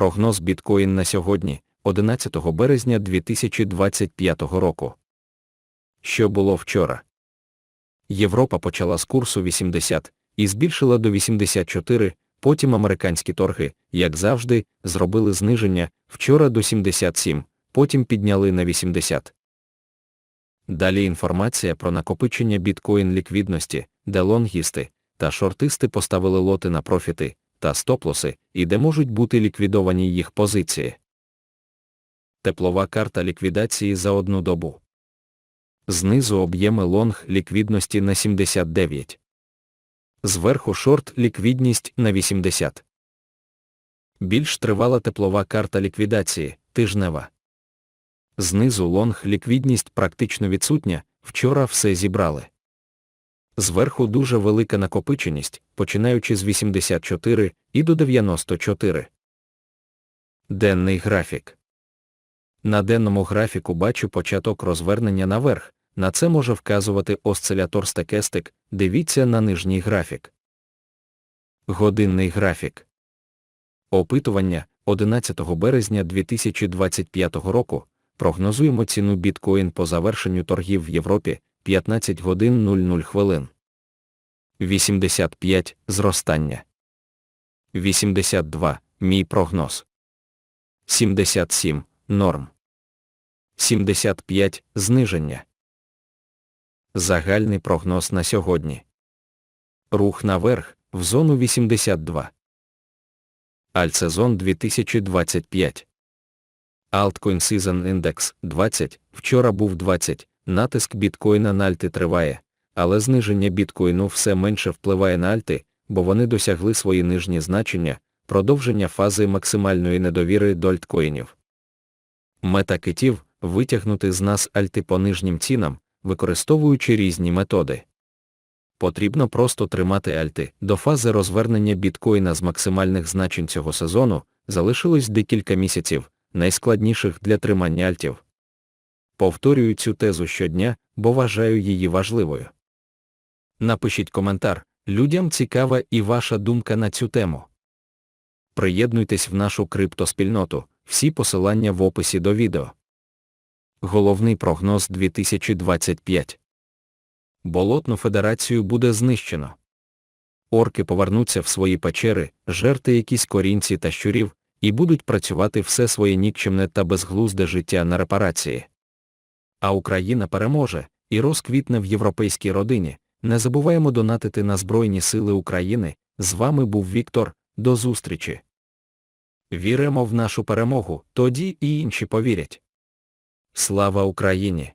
Прогноз біткоін на сьогодні, 11 березня 2025 року. Що було вчора? Європа почала з курсу 80 і збільшила до 84, потім американські торги, як завжди, зробили зниження вчора до 77, потім підняли на 80. Далі інформація про накопичення біткоін ліквідності, де лонгісти та шортисти поставили лоти на профіти та стоп-лоси, і де можуть бути ліквідовані їх позиції. Теплова карта ліквідації за одну добу. Знизу об'єми лонг ліквідності на 79. Зверху шорт ліквідність на 80. Більш тривала теплова карта ліквідації тижнева. Знизу лонг ліквідність практично відсутня, вчора все зібрали. Зверху дуже велика накопиченість, починаючи з 84 і до 94. Денний графік. На денному графіку бачу початок розвернення наверх, на це може вказувати осцилятор стекестик, дивіться на нижній графік. Годинний графік. Опитування 11 березня 2025 року. Прогнозуємо ціну біткоін по завершенню торгів в Європі 15 годин 00 хвилин. 85 зростання. 82 мій прогноз. 77 норм. 75 зниження. Загальний прогноз на сьогодні. Рух наверх в зону 82. Альтсезон 2025. Altcoin Season Index 20, вчора був 20, натиск біткоїна на альти триває, але зниження біткоїну все менше впливає на альти, бо вони досягли свої нижні значення, продовження фази максимальної недовіри до альткоїнів. Мета китів витягнути з нас альти по нижнім цінам, використовуючи різні методи. Потрібно просто тримати альти. До фази розвернення біткоїна з максимальних значень цього сезону залишилось декілька місяців, найскладніших для тримання альтів. Повторюю цю тезу щодня, бо вважаю її важливою. Напишіть коментар, людям цікава і ваша думка на цю тему. Приєднуйтесь в нашу криптоспільноту, всі посилання в описі до відео. Головний прогноз 2025 Болотну федерацію буде знищено. Орки повернуться в свої печери, жерти якісь корінці та щурів, і будуть працювати все своє нікчемне та безглузде життя на репарації. А Україна переможе і розквітне в європейській родині. Не забуваємо донатити на Збройні Сили України. З вами був Віктор. До зустрічі. Віримо в нашу перемогу, тоді і інші повірять. Слава Україні!